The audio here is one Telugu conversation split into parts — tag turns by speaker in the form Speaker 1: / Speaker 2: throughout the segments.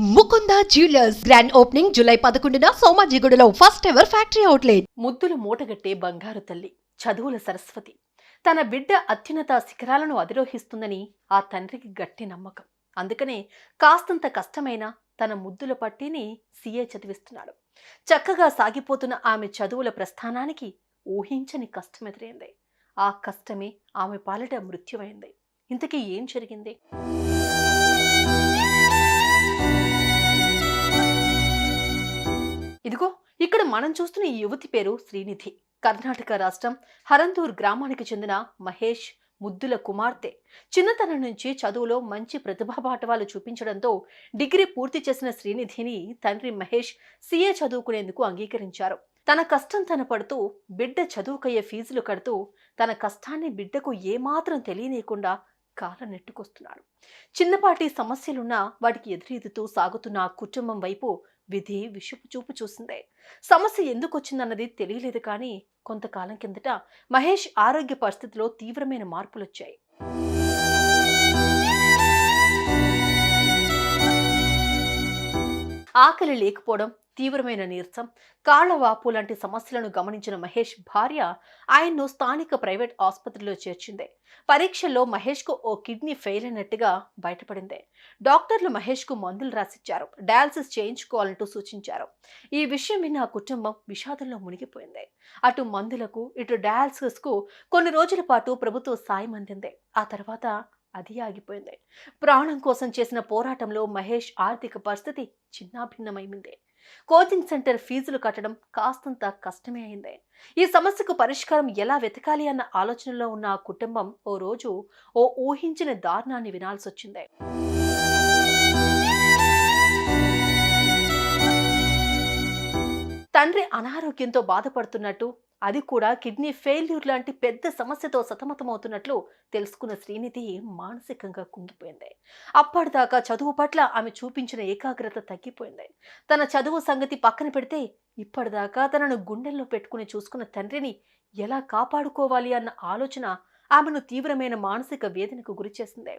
Speaker 1: Mukunda jewellers grand opening July పదకొండున సోమాజిగూడలో ఫస్ట్ ఎవర్ ఫ్యాక్టరీ అవుట్లెట్
Speaker 2: ముద్దులు మూటగట్టే బంగారు తల్లి చదువుల సరస్వతి. తన బిడ్డ అత్యున్నత శిఖరాలను అధిరోహిస్తుందని ఆ తండ్రికి గట్టి నమ్మకం. అందుకనే కాస్తంత కష్టమైన తన ముద్దుల పట్టిని సీఏ చదివిస్తున్నాడు. చక్కగా సాగిపోతున్న ఆమె చదువుల ప్రస్థానానికి ఊహించని కష్టం ఎదురైంది ఆ కష్టమే ఆమె పాలిట మృత్యువైంది. ఇంతకీ ఏం జరిగింది? ఇదిగో ఇక్కడ మనం చూస్తున్న ఈ యువతి పేరు శ్రీనిధి. కర్ణాటక రాష్ట్రం హరందూర్ గ్రామానికి చెందిన మహేష్ ముద్దుల కుమార్తె. చిన్నతనం నుంచి చదువులో మంచి ప్రతిభాపాఠవాలు చూపించడంతో డిగ్రీ పూర్తి చేసిన శ్రీనిధిని తండ్రి మహేష్ సీఏ చదువుకునేందుకు అంగీకరించారు. తన కష్టం తన పడుతూ బిడ్డ చదువుకయ్యే ఫీజులు కడుతూ తన కష్టాన్ని బిడ్డకు ఏమాత్రం తెలియనీయకుండా కాళ్ళ నెట్టుకొస్తున్నాడు చిన్నపాటి సమస్యలున్నా వాటికి ఎదురెదుతూ సాగుతున్న ఆ కుటుంబం వైపు విధి విషపు చూపు చూసిందే. సమస్య ఎందుకు వచ్చిందన్నది తెలియలేదు కానీ కొంతకాలం కిందట మహేష్ ఆరోగ్య పరిస్థితిలో తీవ్రమైన మార్పులు వచ్చాయి ఆకలి లేకపోవడం తీవ్రమైన నీరసం కాళ్ళ వాపు లాంటి సమస్యలను గమనించిన మహేష్ భార్య ఆయన్ను స్థానిక ప్రైవేట్ ఆసుపత్రిలో చేర్చింది. పరీక్షల్లో మహేష్కు ఓ కిడ్నీ ఫెయిల్ అయినట్టుగా బయటపడింది. డాక్టర్లు మహేష్కు మందులు రాసిచ్చారు. డయాలసిస్ చేయించుకోవాలంటూ సూచించారు. ఈ విషయం విన్న ఆ కుటుంబం విషాదంలో మునిగిపోయింది. అటు మందులకు ఇటు డయాలసిస్కు కొన్ని రోజుల పాటు ప్రభుత్వ సాయం అందింది. ఆ తర్వాత అది ఆగిపోయింది. ప్రాణం కోసం చేసిన పోరాటంలో మహేష్ ఆర్థిక పరిస్థితి చిన్నాభిన్నమైంది. కోచింగ్ సెంటర్ ఫీజులు కట్టడం కాస్తంత కష్టమే అయింది. ఈ సమస్యకు పరిష్కారం ఎలా వెతకాలి అన్న ఆలోచనలో ఉన్న ఆ కుటుంబం ఓ రోజు ఓ ఊహించిన దారుణాన్ని వినాల్సి వచ్చింది. తండ్రి అనారోగ్యంతో బాధపడుతున్నట్టు అది కూడా కిడ్నీ ఫెయిల్యూర్ లాంటి పెద్ద సమస్యతో సతమతమవుతున్నట్లు తెలుసుకున్న శ్రీనిధి మానసికంగా కుంగిపోయింది. అప్పటిదాకా చదువు పట్ల ఆమె చూపించిన ఏకాగ్రత తగ్గిపోయింది. తన చదువు సంగతి పక్కన పెడితే ఇప్పటిదాకా తనను గుండెల్లో పెట్టుకుని చూసుకున్న తండ్రిని ఎలా కాపాడుకోవాలి అన్న ఆలోచన ఆమెను తీవ్రమైన మానసిక వేదనకు గురిచేసింది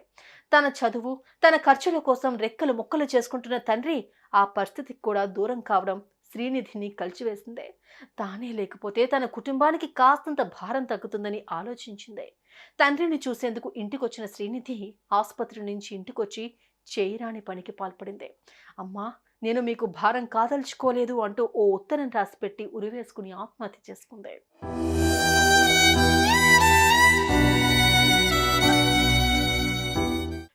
Speaker 2: తన చదువు తన ఖర్చుల కోసం రెక్కలు ముక్కలు చేసుకుంటున్న తండ్రి ఆ పరిస్థితికి కూడా దూరం కావడం శ్రీనిధిని కలిచివేసిందే. తానే లేకపోతే తన కుటుంబానికి కాస్తంత భారం తగ్గుతుందని ఆలోచించింది. తండ్రిని చూసేందుకు ఇంటికొచ్చిన శ్రీనిధి ఆసుపత్రి నుంచి ఇంటికొచ్చి చేయరాని పనికి పాల్పడింది. అమ్మా నేను మీకు భారం కాదలుచుకోలేదు అంటూ ఓ ఉత్తరం రాసిపెట్టి ఉరివేసుకుని ఆత్మహత్య చేసుకుంది.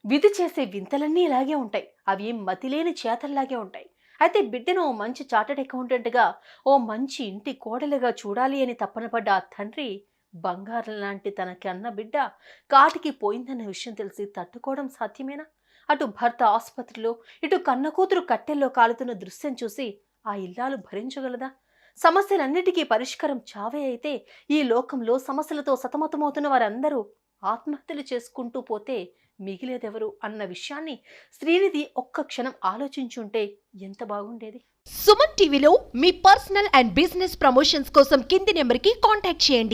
Speaker 2: విధి చేసే వింతలన్నీ ఇలాగే ఉంటాయి. అవి మతిలేని చేతల్లాగే ఉంటాయి. అయితే బిడ్డను ఓ మంచి చార్టెడ్ అకౌంటెంట్గా ఓ మంచి ఇంటి కోడలుగా చూడాలి అని తప్పనపడ్డ ఆ తండ్రి బంగారం లాంటి తనకి అన్న బిడ్డ కాటికి పోయిందన్న విషయం తెలిసి తట్టుకోవడం సాధ్యమేనా? అటు భర్త ఆసుపత్రిలో ఇటు కన్న కూతురు కట్టెల్లో కాలుతున్న దృశ్యం చూసి ఆ ఇల్లాలు భరించగలదా? సమస్యలన్నిటికీ పరిష్కారం చావే అయితే ఈ లోకంలో సమస్యలతో సతమతమవుతున్న వారందరూ ఆత్మహత్యలు చేసుకుంటూ పోతే మిగిలేదెవరు అన్న విషయాన్ని శ్రీనిధి ఒక్క క్షణం ఆలోచించుంటే ఎంత బాగుండేది?
Speaker 1: సుమన్ టీవీలో మీ పర్సనల్ అండ్ బిజినెస్ ప్రమోషన్స్ కోసం కింది నెంబర్కి కాంటాక్ట్ చేయండి.